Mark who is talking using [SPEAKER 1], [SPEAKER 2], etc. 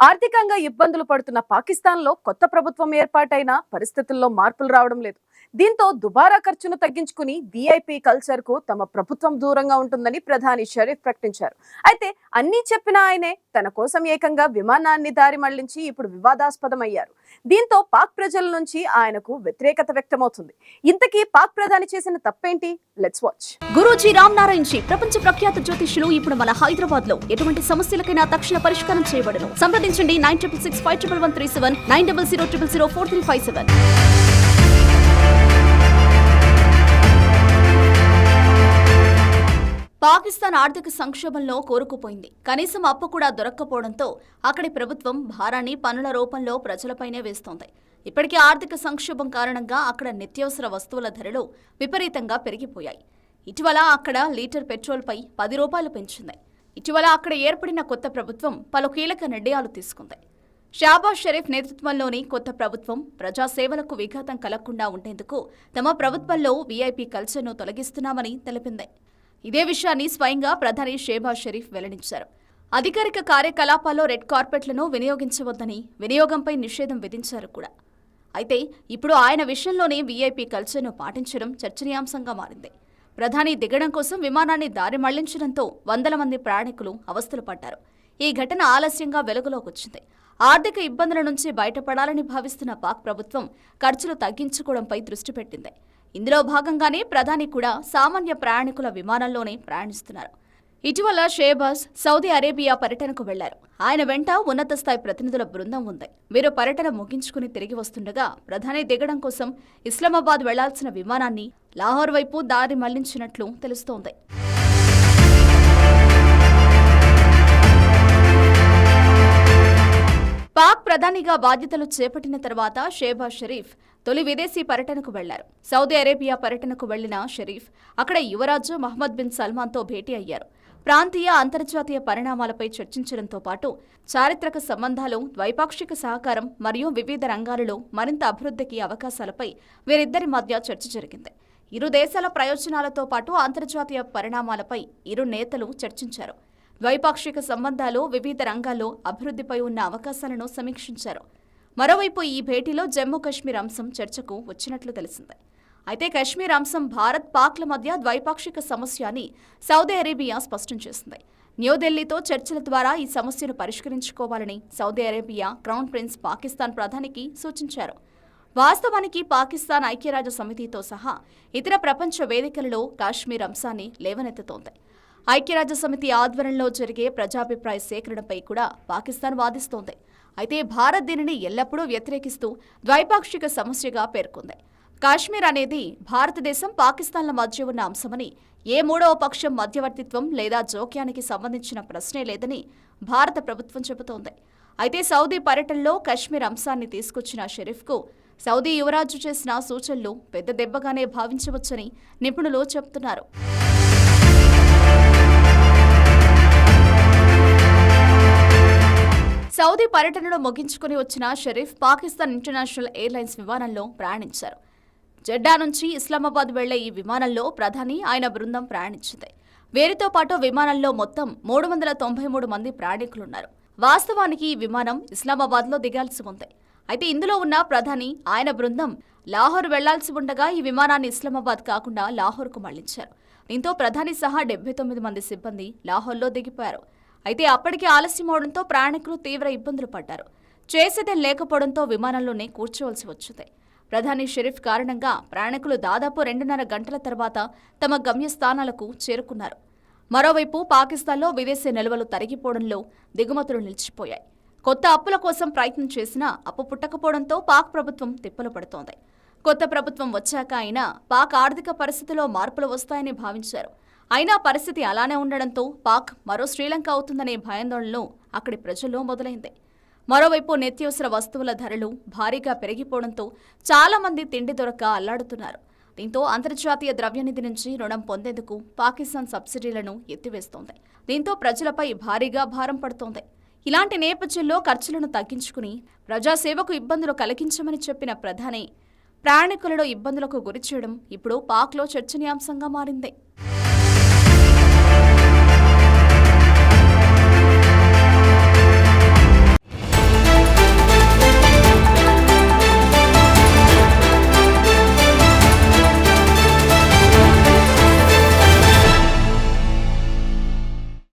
[SPEAKER 1] ఆర్థికంగా ఇబ్బందులు పడుతున్న పాకిస్తాన్లో కొత్త ప్రభుత్వం ఏర్పాటైన పరిస్థితుల్లో మార్పులు రావడం లేదు. దీంతో దుబారా ఖర్చును తగ్గించుకుని విఐపి కల్చర్కు తమ ప్రభుత్వం దూరంగా ఉంటుందని ప్రధాని షరీఫ్ ప్రకటించారు. అయితే అన్నీ చెప్పిన ఆయనే తన కోసం ఏకంగా విమానాన్ని దారి మళ్ళించి ఇప్పుడు వివాదాస్పదమయ్యారు. దీంతో పాక్ ప్రజల నుంచి ఆయనకు వ్యతిరేకత వ్యక్తమవుతుంది. ఇంతకీ పాక్ ప్రధాని చేసిన తప్పేంటి? లెట్స్ వాచ్
[SPEAKER 2] గురూజీ రామ్ నారాయణ్ జీ ప్రపంచ ప్రఖ్యాత జ్యోతిష్యులు ఇప్పుడు మన హైదరాబాద్లో ఎటువంటి సమస్యలకైనా తక్షణ పరిష్కారం చేయబడను. సంప్రదించండి nine triple six five triple one three seven nine double zero triple zero four three five seven. Pakistan ఆర్థిక సంక్షోభంలో కోరుకుపోయింది. కనీసం అప్పు కూడా దొరక్కపోవడంతో అక్కడి ప్రభుత్వం భారాన్ని పనుల రూపంలో ప్రజలపైనే వేస్తోంది. ఇప్పటికే ఆర్థిక సంక్షోభం కారణంగా అక్కడ నిత్యావసర వస్తువుల ధరలు విపరీతంగా పెరిగిపోయాయి. ఇటీవల అక్కడ లీటర్ పెట్రోల్పై పది రూపాయలు పెంచింది. ఇటీవల అక్కడ ఏర్పడిన కొత్త ప్రభుత్వం పలు కీలక నిర్ణయాలు తీసుకుంది. షాబాజ్ షరీఫ్ నేతృత్వంలోని కొత్త ప్రభుత్వం ప్రజాసేవలకు విఘాతం కలగకుండా ఉండేందుకు తమ ప్రభుత్వంలో వీఐపీ కల్చర్ను తొలగిస్తున్నామని తెలిపింది. ఇదే విషయాన్ని స్వయంగా ప్రధాని షేబాజ్ షరీఫ్ వెల్లడించారు. అధికారిక కార్యకలాపాల్లో రెడ్ కార్పెట్లను వినియోగించవద్దని వినియోగంపై నిషేధం విధించారు కూడా. అయితే ఇప్పుడు ఆయన విషయంలోనే వీఐపీ కల్చర్ను పాటించడం చర్చనీయాంశంగా మారింది. ప్రధాని దిగడం కోసం విమానాన్ని దారి మళ్ళించడంతో వందల మంది ప్రయాణికులు అవస్థలు పడ్డారు. ఈ ఘటన ఆలస్యంగా వెలుగులోకి వచ్చింది ఆర్థిక ఇబ్బందుల నుంచి బయటపడాలని భావిస్తున్న పాక్ ప్రభుత్వం ఖర్చులు తగ్గించుకోవడంపై దృష్టి పెట్టింది. ఇందులో భాగంగానే ప్రధాని కూడా సామాన్య ప్రయాణికుల విమానంలోనే ప్రయాణిస్తున్నారు. ఇటీవల షేబాజ్ సౌదీ అరేబియా పర్యటనకు వెళ్ళారు. ఆయన వెంట ఉన్నత స్థాయి ప్రతినిధుల బృందం ఉంది. వీరు పర్యటన ముగించుకుని తిరిగి వస్తుండగా ప్రధాని దిగడం కోసం ఇస్లామాబాద్ వెళ్ళాల్సిన విమానాన్ని లాహోర్ వైపు దారి మళ్ళించినట్లు తెలుస్తోంది. పాక్ ప్రధానిగా బాధ్యతలు చేపట్టిన తర్వాత షేబాజ్ షరీఫ్ తొలి విదేశీ పర్యటనకు వెళ్ళారు. సౌదీ అరేబియా పర్యటనకు వెళ్ళిన షరీఫ్ అక్కడ యువరాజు మహమ్మద్ బిన్ సల్మాన్తో భేటీ అయ్యారు. ప్రాంతీయ అంతర్జాతీయ పరిణామాలపై చర్చించడంతో పాటు చారిత్రక సంబంధాలు ద్వైపాక్షిక సహకారం మరియు వివిధ రంగాలలో మరింత అభివృద్ధికి అవకాశాలపై వీరిద్దరి మధ్య చర్చ జరిగింది. ఇరు దేశాల ప్రయోజనాలతో పాటు అంతర్జాతీయ పరిణామాలపై ఇరు నేతలు చర్చించారు. ద్వైపాక్షిక సంబంధాలు వివిధ రంగాల్లో అభివృద్ధిపై ఉన్న అవకాశాలను సమీక్షించారు. మరోవైపు ఈ భేటీలో జమ్మూ కశ్మీర్ అంశం చర్చకు వచ్చినట్లు తెలిసింది. అయితే కశ్మీర్ అంశం భారత్ పాక్ల మధ్య ద్వైపాక్షిక సమస్య అని సౌదీ అరేబియా స్పష్టం చేసింది. న్యూఢిల్లీతో చర్చల ద్వారా ఈ సమస్యను పరిష్కరించుకోవాలని Saudi Arabia crown prince Pakistan ప్రధానికి సూచించారు. వాస్తవానికి పాకిస్తాన్ ఐక్యరాజ్య సమితితో సహా ఇతర ప్రపంచ వేదికలలో కాశ్మీర్ అంశాన్ని లేవనెత్తుతోంది. ఐక్యరాజ్య సమితి ఆధ్వర్యంలో జరిగే ప్రజాభిప్రాయ సేకరణపై కూడా పాకిస్తాన్ వాదిస్తోంది. అయితే భారత్ దీనిని ఎల్లప్పుడూ వ్యతిరేకిస్తూ ద్వైపాక్షిక సమస్యగా పేర్కొంది. కాశ్మీర్ అనేది భారతదేశం పాకిస్తాన్ల మధ్య ఉన్న అంశమని ఏ మూడవ పక్షం మధ్యవర్తిత్వం లేదా జోక్యానికి సంబంధించిన ప్రశ్నే లేదని భారత ప్రభుత్వం చెబుతోంది. అయితే సౌదీ పర్యటనలో కశ్మీర్ అంశాన్ని తీసుకొచ్చిన షరీఫ్కు సౌదీ యువరాజు చేసిన సూచనలు పెద్ద దెబ్బగానే భావించవచ్చని నిపుణులు చెబుతున్నారు. సౌదీ పర్యటనను ముగించుకుని వచ్చిన షరీఫ్ పాకిస్తాన్ ఇంటర్నేషనల్ ఎయిర్లైన్స్ విమానంలో ప్రయాణించారు. జెడ్డా నుంచి ఇస్లామాబాద్ వెళ్ళే ఈ విమానంలో ప్రధాని ఆయన బృందం ప్రయాణించింది. వీరితో పాటు విమానంలో మొత్తం మూడు వందల తొంభై మూడు మంది ప్రయాణికులున్నారు. వాస్తవానికి ఈ విమానం ఇస్లామాబాద్లో దిగాల్సి ఉంది. అయితే ఇందులో ఉన్న ప్రధాని ఆయన బృందం లాహోర్ వెళ్ళాల్సి ఉండగా ఈ విమానాన్ని ఇస్లామాబాద్ కాకుండా లాహోర్కు మళ్ళించారు. దీంతో ప్రధాని సహా డెబ్బై తొమ్మిది మంది సిబ్బంది లాహోర్లో దిగిపోయారు. అయితే అప్పటికే ఆలస్యం అవడంతో ప్రయాణికులు తీవ్ర ఇబ్బందులు పడ్డారు. చేసేదేం లేకపోవడంతో విమానంలోనే కూర్చోవలసి వచ్చింది. ప్రధాని షరీఫ్ కారణంగా ప్రయాణికులు దాదాపు రెండున్నర గంటల తర్వాత తమ గమ్యస్థానాలకు చేరుకున్నారు. మరోవైపు పాకిస్తాన్లో విదేశీ నిల్వలు తరిగిపోవడంలో దిగుమతులు నిలిచిపోయాయి. కొత్త అప్పుల కోసం ప్రయత్నం చేసినా అప్పు పుట్టకపోవడంతో పాక్ ప్రభుత్వం తిప్పలు పడుతోంది. కొత్త ప్రభుత్వం వచ్చాక అయినా పాక్ ఆర్థిక పరిస్థితిలో మార్పులు వస్తాయని భావించారు. అయినా పరిస్థితి అలానే ఉండడంతో పాక్ మరో శ్రీలంక అవుతుందనే భయాందోళనలు అక్కడి ప్రజల్లో మొదలైంది. మరోవైపు నిత్యవసర వస్తువుల ధరలు భారీగా పెరిగిపోవడంతో చాలామంది తిండి దొరక అల్లాడుతున్నారు. దీంతో అంతర్జాతీయ ద్రవ్యనిధి నుంచి రుణం పొందేందుకు పాకిస్తాన్ సబ్సిడీలను ఎత్తివేస్తోంది. దీంతో ప్రజలపై భారీగా భారం పడుతోంది. ఇలాంటి నేపథ్యంలో ఖర్చులను తగ్గించుకుని ప్రజాసేవకు ఇబ్బందులు కలిగించమని చెప్పిన ప్రధాని ప్రయాణికులలో ఇబ్బందులకు గురిచేయడం ఇప్పుడు పాక్లో చర్చనీయాంశంగా మారింది.